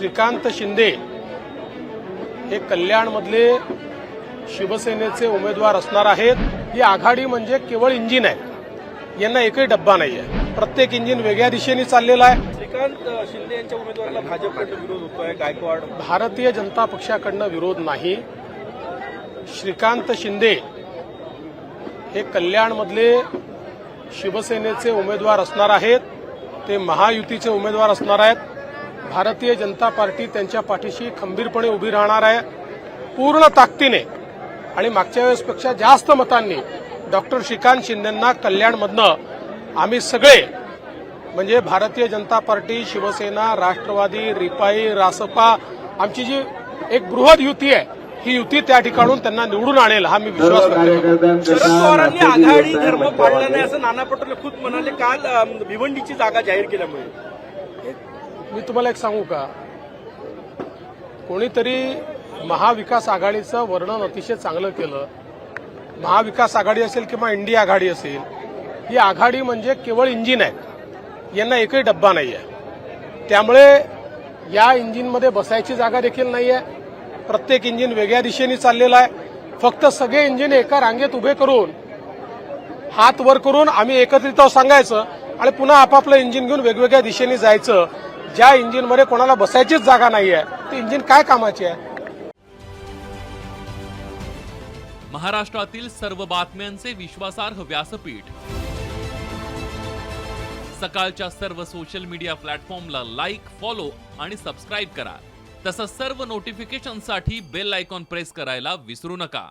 श्रीकांत शिंदे हे कल्याणमधले शिवसेनेचे उमेदवार असणार आहेत. ही आघाडी म्हणजे केवळ इंजिन आहे. यांना एकही डब्बा नाही आहे प्रत्येक इंजिन वेगळ्या दिशेने चाललेलं आहे. श्रीकांत शिंदे यांच्या उमेदवाराला भाजपकडनं विरोध होतोय गायकवाड. भारतीय जनता पक्षाकडनं विरोध नाही. श्रीकांत शिंदे हे कल्याणमधले शिवसेनेचे उमेदवार असणार आहेत. ते महायुतीचे उमेदवार असणार आहेत. भारतीय जनता पार्टी त्यांच्या पाठीशी खंबीरपणे उभी राहणार आहे. पूर्ण ताकदीने आणि मागच्या वेळेसपेक्षा जास्त मतांनी डॉक्टर श्रीकांत शिंदेंना कल्याणमधनं आम्ही सगळे म्हणजे भारतीय जनता पार्टी शिवसेना राष्ट्रवादी रिपाई रासपा आमची जी एक बृहद युती आहे ही युती त्या ठिकाणून त्यांना निवडून आणेल हा मी विश्वास करतो. शरद पवारांनी आघाडी धर्म पाळला नाही असं नाना पटोले खुद म्हणाले काल भिवंडीची जागा जाहीर केल्यामुळे. मी तुम्हाला एक सांगू का? कोणीतरी महाविकास आघाडीचं वर्णन अतिशय चांगलं केलं. महाविकास आघाडी असेल किंवा इंडिया आघाडी असेल ही आघाडी म्हणजे केवळ इंजिन आहे. यांना एकही डब्बा नाही आहे त्यामुळे या इंजिनमध्ये बसायची जागा देखील नाही आहे प्रत्येक इंजिन वेगळ्या दिशेने चाललेलं आहे. फक्त सगळे इंजिन एका रांगेत उभे करून हात वर करून आम्ही एकत्रित सांगायचं आणि पुन्हा आपापलं इंजिन घेऊन वेगवेगळ्या दिशेने जायचं. ज्या इंजिनमध्ये कोणाला बसायचीच जागा नाही आहे ती इंजिन काय कामाची आहे? महाराष्ट्रातील सर्व बातम्यांचे विश्वासार्ह व्यासपीठ. सकाळच्या सर्व सोशल मीडिया प्लॅटफॉर्मला लाईक फॉलो आणि सबस्क्राईब करा. तसंच सर्व नोटिफिकेशनसाठी बेल आयकॉन प्रेस करायला विसरू नका.